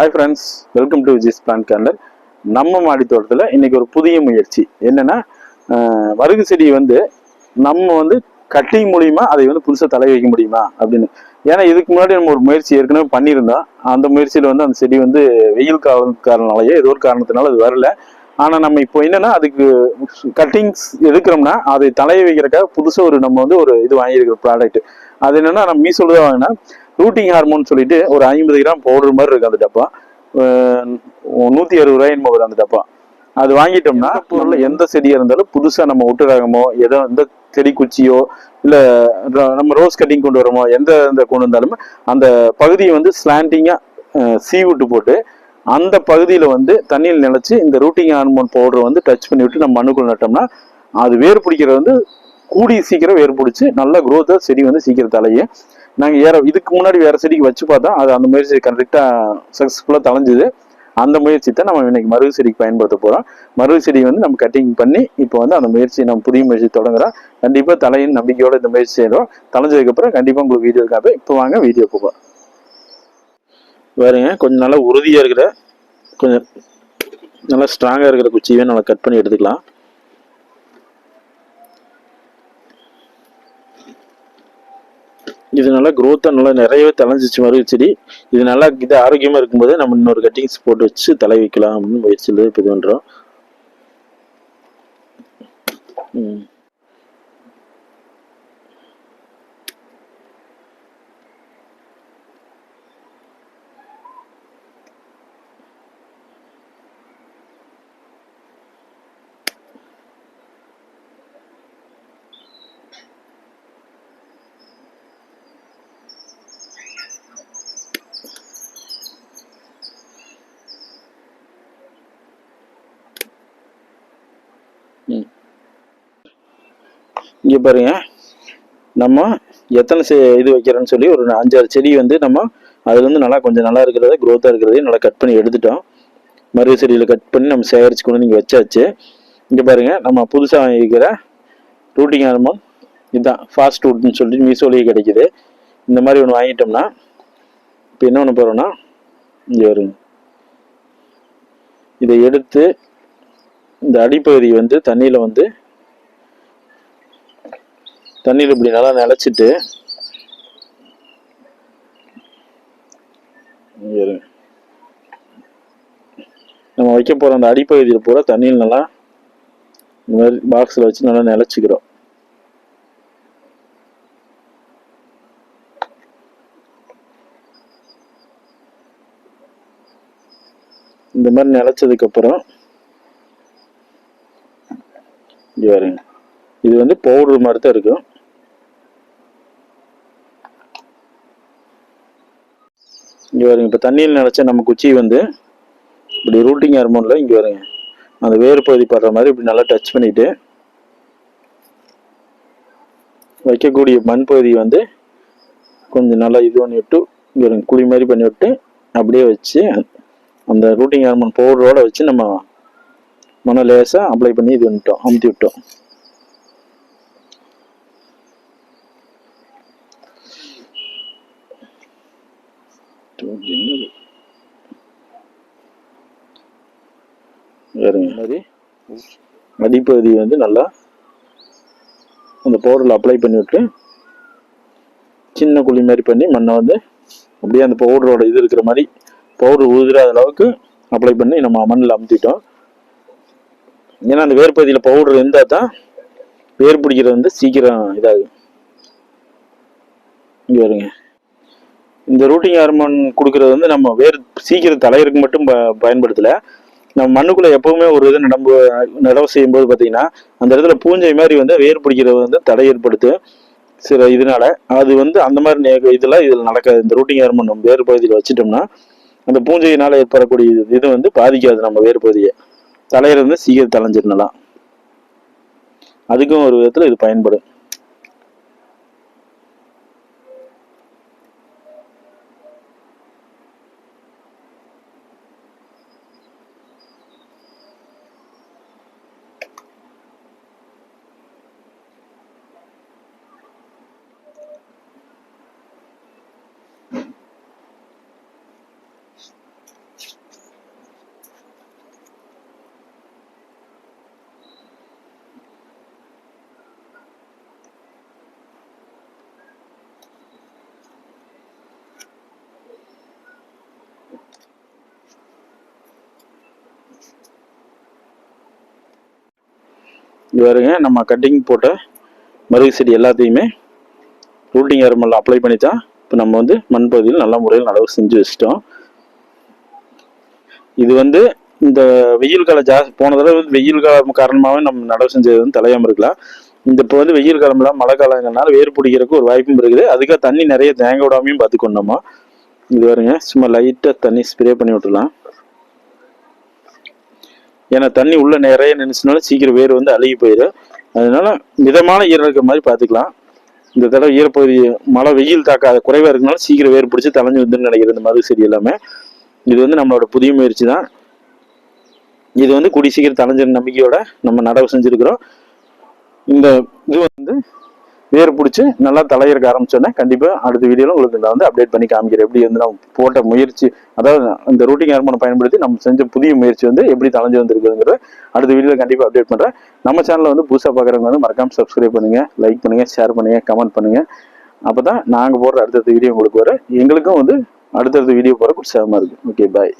Hi friends welcome to Viji's plan calendar நம்ம மாடி தோட்டத்தில் இன்றைக்கி ஒரு புதிய முயற்சி. என்னென்னா வருகு செடி வந்து நம்ம வந்து கட்டிங் மூலிமா அதை வந்து புதுசாக தலை வைக்க முடியுமா அப்படின்னு. ஏன்னா இதுக்கு முன்னாடி நம்ம ஒரு முயற்சி ஏற்கனவே பண்ணியிருந்தோம். அந்த முயற்சியில் வந்து அந்த செடி வந்து வெயில் காலம் காரணனாலயோ ஏதோ ஒரு காரணத்தினால அது வரல. ஆனால் நம்ம இப்போ என்னென்னா அதுக்கு கட்டிங்ஸ் எடுக்கிறோம்னா அதை தலைய வைக்கிறக்காக புதுசாக ஒரு நம்ம வந்து ஒரு இது வாங்கியிருக்கிற ப்ராடக்ட் அது என்னென்னா நம்ம மீ தான் வாங்கினா ரூட்டிங் ஹார்மோன் சொல்லிட்டு ஒரு ஐம்பது கிராம் பவுடர் மாதிரி இருக்கு அந்த டப்பா. நூத்தி அறுபது ரூபாய் என்னமோ வரும் அந்த டப்பா. அது வாங்கிட்டோம்னா பொருள்? எந்த செடியா இருந்தாலும் புதுசா நம்ம ஒட்டு ரகமோ ஏதோ எந்த செடி குச்சியோ இல்ல நம்ம ரோஸ் கட்டிங் கொண்டு வரோமோ எந்த இந்த கொண்டு வந்தாலுமே அந்த பகுதியை வந்து ஸ்லாண்டிங்கா சீ விட்டு போட்டு அந்த பகுதியில வந்து தண்ணியில் நினைச்சு இந்த ரூட்டிங் ஹார்மோன் பவுடர் வந்து டச் பண்ணி விட்டு நம்ம மண்ணுக்குள்ள நட்டோம்னா அது வேர் பிடிக்கிறது வந்து கூடி சீக்கிரம் வேர் பிடிச்சி நல்ல க்ரோத்தாக செடி வந்து சீக்கிரம் தலையும் நாங்கள் ஏற இதுக்கு முன்னாடி வேற செடிக்கு வச்சு பார்த்தோம் அது அந்த முயற்சி கரெக்டாக சக்ஸஸ்ஃபுல்லாக தலைஞ்சுது அந்த முயற்சி தான் நம்ம இன்னைக்கு மருகு செடிக்கு பயன்படுத்த போகிறோம் மருகு செடி வந்து நம்ம கட்டிங் பண்ணி இப்போ வந்து அந்த முயற்சி நம்ம புதிய முயற்சி தொடங்குறோம். கண்டிப்பாக தலையின் நம்பிக்கையோட இந்த முயற்சி செய்கிறோம் தலைஞ்சதுக்கப்புறம் கண்டிப்பாக உங்களுக்கு வீடியோ காப்பி இப்போ வாங்க வீடியோ போவோம். பாருங்க கொஞ்சம் நல்லா உறுதியாக இருக்கிற கொஞ்சம் நல்லா ஸ்ட்ராங்காக இருக்கிற குச்சியவே நல்லா கட் பண்ணி எடுத்துக்கலாம். இது நல்லா growth-ஆ நல்லா நிறையவே தலைஞ்சிச்சு மாதிரி செடி இது நல்லா இது ஆரோக்கியமாக இருக்கும்போது நம்ம இன்னொரு கட்டிங்ஸ் போட்டு வச்சு தலை வைக்கலாம் அப்படின்னு முயற்சியில் இப்போ இது பண்ணுறோம் ம். இங்கே பாருங்க. நம்ம எத்தனை செ இது வைக்கிறோன்னு சொல்லி ஒரு அஞ்சாறு செடி வந்து நம்ம அதுலேருந்து நல்லா கொஞ்சம் நல்லா இருக்கிறத க்ரோத்தாக இருக்கிறதையும் நல்லா கட் பண்ணி எடுத்துட்டோம். மருவ செடியில் கட் பண்ணி நம்ம சேகரித்து கொண்டு நீங்கள் வச்சாச்சு. இங்கே பாருங்க நம்ம புதுசாக வாங்கிக்கிற ரூட்டிங் ஹார்மோன் இதுதான் ஃபாஸ்ட் ஃபுட்னு சொல்லிட்டு மீசோலேயே கிடைக்குது. இந்த மாதிரி ஒன்று வாங்கிட்டோம்னா இப்போ என்ன பண்ண போகிறோம்னா இங்கே வருங்க. இதை எடுத்து இந்த அடிப்பகுதி வந்து தண்ணியில் வந்து தண்ணியில் இப்படி நல்லா நிலச்சிட்டு நம்ம வைக்க போகிற அந்த அடிப்பகுதியில் பூரா தண்ணியில் நல்லா இந்த மாதிரி பாக்ஸில் வச்சு நல்லா நிலச்சிக்கிறோம். இந்த மாதிரி நிலச்சதுக்கப்புறம் இங்கே இங்க இது வந்து பவுடர் மாதிரி தான் இருக்கும். இங்கே வருங்க. இப்போ தண்ணியில் நினச்சா நம்ம குச்சி வந்து இப்படி ரூட்டிங் ஹார்மோனில் இங்கே வருங்க. அந்த வேறு பகுதி படுற மாதிரி இப்படி நல்லா டச் பண்ணிட்டு வைக்கக்கூடிய மண் பகுதி வந்து கொஞ்சம் நல்லா இது பண்ணி விட்டு இங்க குழி மாதிரி பண்ணி விட்டு அப்படியே வச்சு அந்த ரூட்டிங் ஹார்மோன் பவுடரோடு வச்சு நம்ம மன லேசாக அப்ளை பண்ணி இது பண்ணிட்டோம். அமுத்தி விட்டோம். என்னது? வேறுங்க அடிப்பகுதி வந்து நல்லா அந்த பவுடரில் அப்ளை பண்ணி விட்டு சின்ன குழி மாதிரி பண்ணி மண்ணை வந்து அப்படியே அந்த பவுடரோட இது இருக்கிற மாதிரி பவுடர் உதிராத அளவுக்கு அப்ளை பண்ணி நம்ம மண்ணில் அமுத்திட்டோம். ஏன்னா அந்த வேர்பகுதியில் பவுடர் இருந்தால் தான் வேர் பிடிக்கிறது வந்து சீக்கிரம் இதாகும். இங்கே வருங்க இந்த ரூட்டிங் ஹார்மோன் கொடுக்கறது வந்து நம்ம வேர் சீக்கிரம் தலையருக்கு மட்டும் ப- பயன்படுத்தலை. நம்ம மண்ணுக்குள்ள எப்பவுமே ஒரு இது நடம்பு நடவு செய்யும் போது பார்த்தீங்கன்னா அந்த இடத்துல பூஞ்சை மாதிரி வந்து வேர் பிடிக்கிறது வந்து தடை ஏற்படுத்து சில இதனால. அது வந்து அந்த மாதிரி நே- இதெல்லாம் இதில் நடக்காது. இந்த ரூட்டிங் ஹார்மோன் நம்ம வேறு பகுதியில் வச்சுட்டோம்னா அந்த பூஞ்சையினால ஏற்படக்கூடிய இது- வந்து பாதிக்காது நம்ம வேறு பகுதியை. தலையிலிருந்து சீக்கிரம் தலைஞ்சிடலாம் அதுக்கும் ஒரு விதத்தில் இது பயன்படும். இது வருங்க நம்ம கட்டிங் போட்ட மருகு செடி எல்லாத்தையுமே ரூட்டிங் எரமல் அப்ளை பண்ணி தான் இப்போ நம்ம வந்து மண் பகுதியில் நல்ல முறையில் நடவு செஞ்சு வச்சிட்டோம். இது வந்து இந்த வெயில் காலம் ஜாஸ்தி போன தடவை வந்து வெயில் காலம் காரணமாகவே நம்ம நடவு செஞ்சது வந்து தலையாமல் இருக்கலாம். இந்த இப்போ வந்து வெயில் காலம்லாம் மழை காலங்கள்னால வேர் பிடிக்கிறதுக்கு ஒரு வாய்ப்பும் இருக்குது. அதுக்காக தண்ணி நிறைய தேங்க விடாமையும் பார்த்துக்கொண்டோமா இது வருங்க சும்மா லைட்டாக தண்ணி ஸ்ப்ரே பண்ணி விட்டுலாம் ஏன்னா தண்ணி உள்ள நிறைய நினைச்சனால சீக்கிரம் வேர் வந்து அழுகி போயிடும். அதனால மிதமான ஈரம் இருக்கிற மாதிரி பார்த்துக்கலாம். இந்த தடவை ஈரப்பகுதி மழை வெயில் தாக்காத குறைவாக இருக்கனால சீக்கிரம் வேர் பிடிச்சி தலைஞ்சு வந்துன்னு நினைக்கிற இந்த மாதிரி செடி எல்லாமே. இது வந்து நம்மளோட புதிய முயற்சி தான். இது வந்து கூடி சீக்கிரம் தலைஞ்சிற நம்பிக்கையோட நம்ம நடவு செஞ்சிருக்கிறோம். இந்த இது வந்து வேர் பிடிச்சி நல்லா தலையிறக்க ஆரம்பிச்சோன்னே கண்டிப்பாக அடுத்த வீடியோவில் உங்களுக்கு நான் வந்து அப்டேட் பண்ணி காமிக்கிறேன். எப்படி வந்து நான் போட்ட முயற்சி அதாவது இந்த ரூட்டிங் ஹார்மோனை பயன்படுத்தி நம்ம செஞ்ச புதிய முயற்சி வந்து எப்படி தலைஞ்சு வந்திருக்குங்கிறத அடுத்த வீடியோவில் கண்டிப்பாக அப்டேட் பண்ணுறேன் நம்ம சேனலில் வந்து புதுசாக பார்க்குறவங்க வந்து மறக்காமல் சப்ஸ்கிரைப் பண்ணுங்கள் லைக் பண்ணுங்கள் ஷேர் பண்ணுங்கள் கமெண்ட் பண்ணுங்கள் அப்போ தான் நாங்கள் போடுற அடுத்தடுத்த வீடியோ உங்களுக்கு வர எங்களுக்கும் வந்து அடுத்தடுத்த வீடியோ போகிற உற்சாகமாக இருக்குது ஓகே பாய்